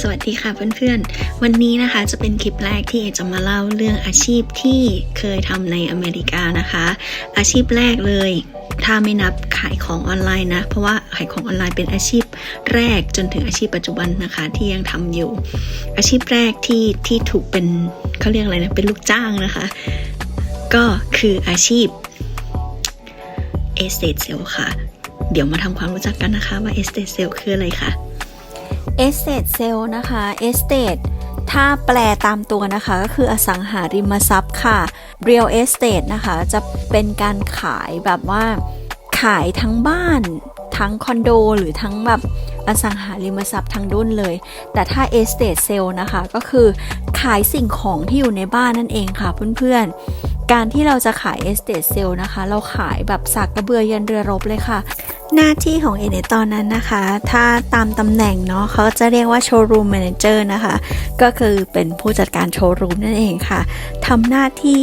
สวัสดีค่ะเพื่อนๆ วันนี้นะคะจะเป็นคลิปแรกที่เอจะมาเล่าเรื่องอาชีพที่เคยทำในอเมริกานะคะ อาชีพแรกเลย ถ้าไม่นับขายของออนไลน์นะ เพราะว่าขายของออนไลน์เป็นอาชีพแรกจนถึงอาชีพปัจจุบันนะคะที่ยังทำอยู่ อาชีพแรกที่ที่ถูกเป็นเขาเรียกอะไรนะเป็นลูกจ้างนะคะ ก็คืออาชีพ estate sale ค่ะ เดี๋ยวมาทำความรู้จักกันนะคะว่า estate sale คืออะไรค่ะ estate sale นะคะ estate ถ้าแปลตามตัวนะคะ ก็คืออสังหาริมทรัพย์ค่ะ real estate นะคะ จะเป็นการขายแบบว่าขายทั้งบ้าน ทั้งคอนโด หรือทั้งแบบอสังหาริมทรัพย์ทั้งดุนเลย แต่ถ้า estate sale นะคะ ก็คือขายสิ่งของที่อยู่ในบ้านนั่นเองค่ะเพื่อนๆ การที่เราจะขาย estate sale นะคะ เราขายแบบสักกระเบือยันเรือรบเลยค่ะ หน้าที่ของเอในตอนนั้นนะคะ ถ้าตามตำแหน่งเนาะเขาจะเรียกว่าโชว์รูมแมเนเจอร์นะคะ ก็คือเป็นผู้จัดการโชว์รูมนั่นเองค่ะทำหน้าที่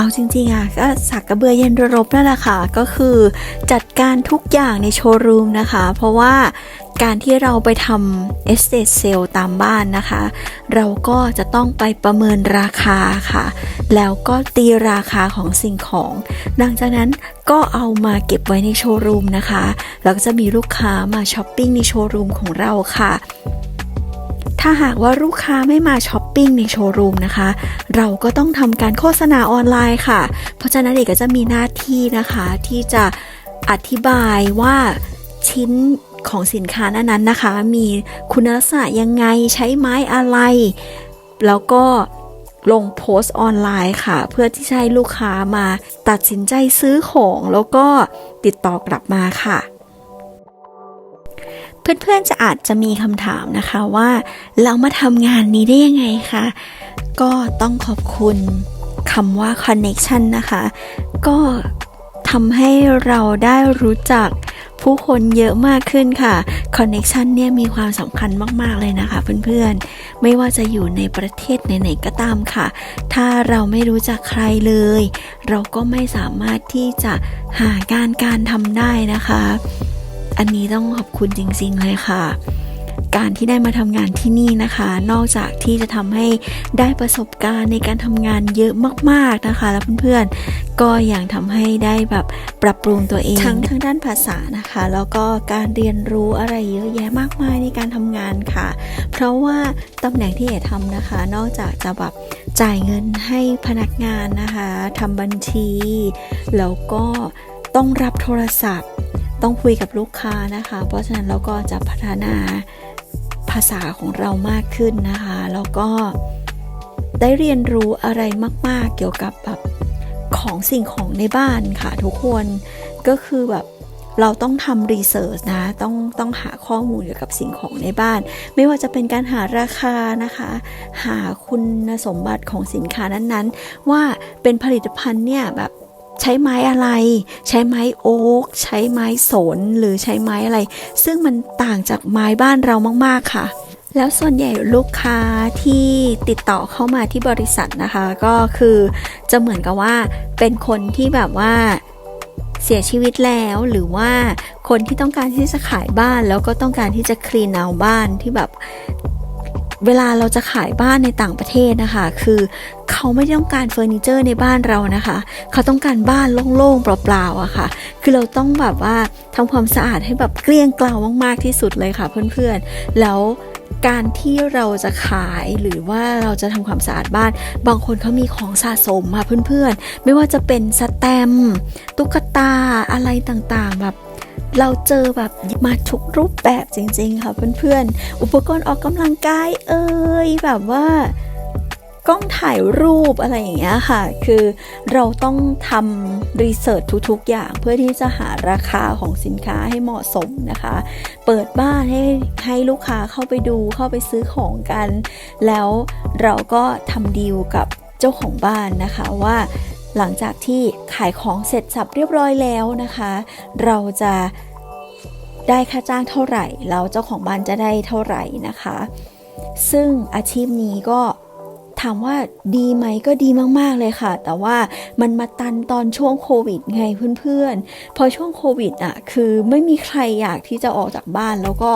เอาจริงๆอะก็สักกระเบือเย็นรรบนั่นแหละค่ะ ก็คือจัดการทุกอย่างในโชว์รูมนะคะ เพราะว่าการที่เราไปทำ estate sale ตามบ้านนะคะ เราก็จะต้องไปประเมินราคาค่ะ แล้วก็ตีราคาของสิ่งของหลังจากนั้นก็เอามาเก็บไว้ในโชว์รูมนะคะ แล้วก็จะมีลูกค้ามาช้อปปิ้งในโชว์รูมของเราค่ะถ้าหากว่าลูกค้าไม่มาช้อป ปิ้งในโชว์รูมนะคะ เราก็ต้องทำการโฆษณาออนไลน์ค่ะ เพราะฉะนั้นเด็กก็จะมีหน้าที่นะคะที่จะอธิบายว่าชิ้นของสินค้านั้นๆนะคะ มีคุณลักษณะยังไงใช้ไม้อะไร แล้วก็ลงโพสต์ออนไลน์ค่ะ เพื่อที่จะให้ลูกค้ามาตัดสินใจซื้อของ แล้วก็ติดต่อกลับมาค่ะ เพื่อนๆจะอาจจะมีคำถามนะคะว่า เรามาทำงานนี้ได้ยังไงคะก็ต้องขอบคุณคำว่า connection นะคะ ก็ทำให้เราได้รู้จักผู้คนเยอะมากขึ้นค่ะ connection เนี่ยมีความสำคัญมาก ๆ เลยนะคะเพื่อนๆ ไม่ว่าจะอยู่ในประเทศไหน ๆ ก็ตามค่ะ ถ้าเราไม่รู้จักใครเลย เราก็ไม่สามารถที่จะหางานการทำได้นะคะ อันนี้ต้องขอบคุณจริง ๆ เลยค่ะ การที่ได้มาทำงานที่นี่นะคะ นอกจากที่จะทำให้ได้ประสบการณ์ในการทำงานเยอะมากๆนะคะ แล้วเพื่อนๆก็ยังทำให้ได้แบบปรับปรุงตัวเองทั้งทางด้านภาษานะคะ แล้วก็การเรียนรู้อะไรเยอะแยะมากมายในการทำงานค่ะ เพราะว่าตำแหน่งที่เอ๋ทำนะคะ นอกจากจะแบบจ่ายเงินให้พนักงานนะคะทำบัญชี แล้วก็ต้องรับโทรศัพท์ ต้องคุยกับลูกค้านะคะ เพราะฉะนั้นเราก็จะพัฒนาภาษาของเรามากขึ้นนะคะ แล้วก็ได้เรียนรู้อะไรมาก ๆ เกี่ยวกับแบบของสิ่งของในบ้านค่ะทุกคนก็คือแบบเราต้องทำรีเสิร์ชนะต้องต้องหาข้อมูลเกี่ยวกับสิ่งของในบ้าน ไม่ว่าจะเป็นการหาราคานะคะ หาคุณสมบัติของสินค้านั้นๆ ว่าเป็นผลิตภัณฑ์เนี่ยแบบ ใช้ไม้อะไร ใช้ไม้โอ๊กใช้ไม้สนหรือใช้ไม้อะไร ซึ่งมันต่างจากไม้บ้านเรามาก ๆค่ะแล้วส่วนใหญ่ลูกค้าที่ติดต่อเข้ามาที่บริษัทนะคะ ก็คือจะเหมือนกับว่าเป็นคนที่แบบว่าเสียชีวิตแล้วหรือว่าคนที่ต้องการที่จะขายบ้าน แล้วก็ต้องการที่จะคลีนเอาบ้านที่แบบ เวลาเราจะขายบ้านในต่างประเทศนะคะ คือเขาไม่ต้องการเฟอร์นิเจอร์ในบ้านเรานะคะ เขาต้องการบ้านโล่งๆเปล่าๆอะค่ะ คือเราต้องแบบว่าทำความสะอาดให้แบบเกลี้ยงเกลามากๆที่สุดเลยค่ะเพื่อนๆ แล้วการที่เราจะขายหรือว่าเราจะทำความสะอาดบ้าน บางคนเขามีของสะสมค่ะเพื่อนๆ ไม่ว่าจะเป็นสแตมป์ตุ๊กตาอะไรต่างๆแบบ เราเจอแบบมาทุกรูปแบบจริง ๆ ค่ะเพื่อนๆ อุปกรณ์ออกกำลังกายเอ่ยแบบว่ากล้องถ่ายรูปอะไรอย่างเงี้ยค่ะ คือเราต้องทำรีเสิร์ชทุกๆ อย่างเพื่อที่จะหาราคาของสินค้าให้เหมาะสมนะคะ เปิดบ้านให้ให้ลูกค้าเข้าไปดูเข้าไปซื้อของกัน แล้วเราก็ทำดีลกับเจ้าของบ้านนะคะว่า หลังจากที่ขายของเสร็จสับเรียบร้อยแล้วนะคะ เราจะได้ค่าจ้างเท่าไหร่แล้วเจ้าของบ้านจะได้เท่าไหร่นะคะ ซึ่งอาชีพนี้ก็ถามว่าดีไหมก็ดีมากๆเลยค่ะ แต่ว่ามันมาตันตอนช่วงโควิดไงเพื่อนๆ พอช่วงโควิดอะคือไม่มีใครอยากที่จะออกจากบ้านแล้วก็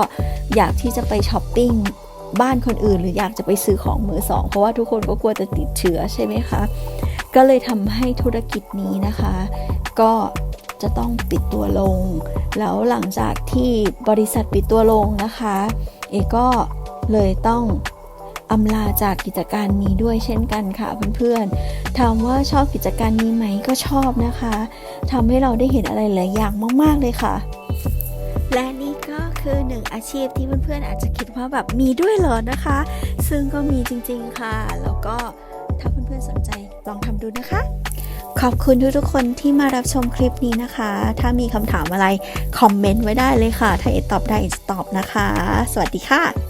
อยากที่จะไปช้อปปิ้งบ้านคนอื่น หรืออยากจะไปซื้อของมือสอง เพราะว่าทุกคนก็กลัวจะติดเชื้อใช่ไหมคะ ก็เลยทำให้ธุรกิจนี้นะคะ ก็จะต้องปิดตัวลง แล้วหลังจากที่บริษัทปิดตัวลงนะคะ เอก็เลยต้องอำลาจากกิจการนี้ด้วยเช่นกันค่ะเพื่อนๆ ถามว่าชอบกิจการนี้ไหมก็ชอบนะคะทำให้เราได้เห็นอะไรหลายอย่างมากๆเลยค่ะ และนี่ก็คือหนึ่งอาชีพที่เพื่อนๆอาจจะคิดว่าแบบมีด้วยเหรอนะคะ ซึ่งก็มีจริงๆค่ะ แล้วก็ ถ้าเพื่อนๆสนใจลองทำดูนะคะ ขอบคุณทุกๆคนที่มารับชมคลิปนี้นะคะ ถ้ามีคำถามอะไร คอมเมนต์ไว้ได้เลยค่ะ ถ้าเอตอบได้เอตอบนะคะ สวัสดีค่ะ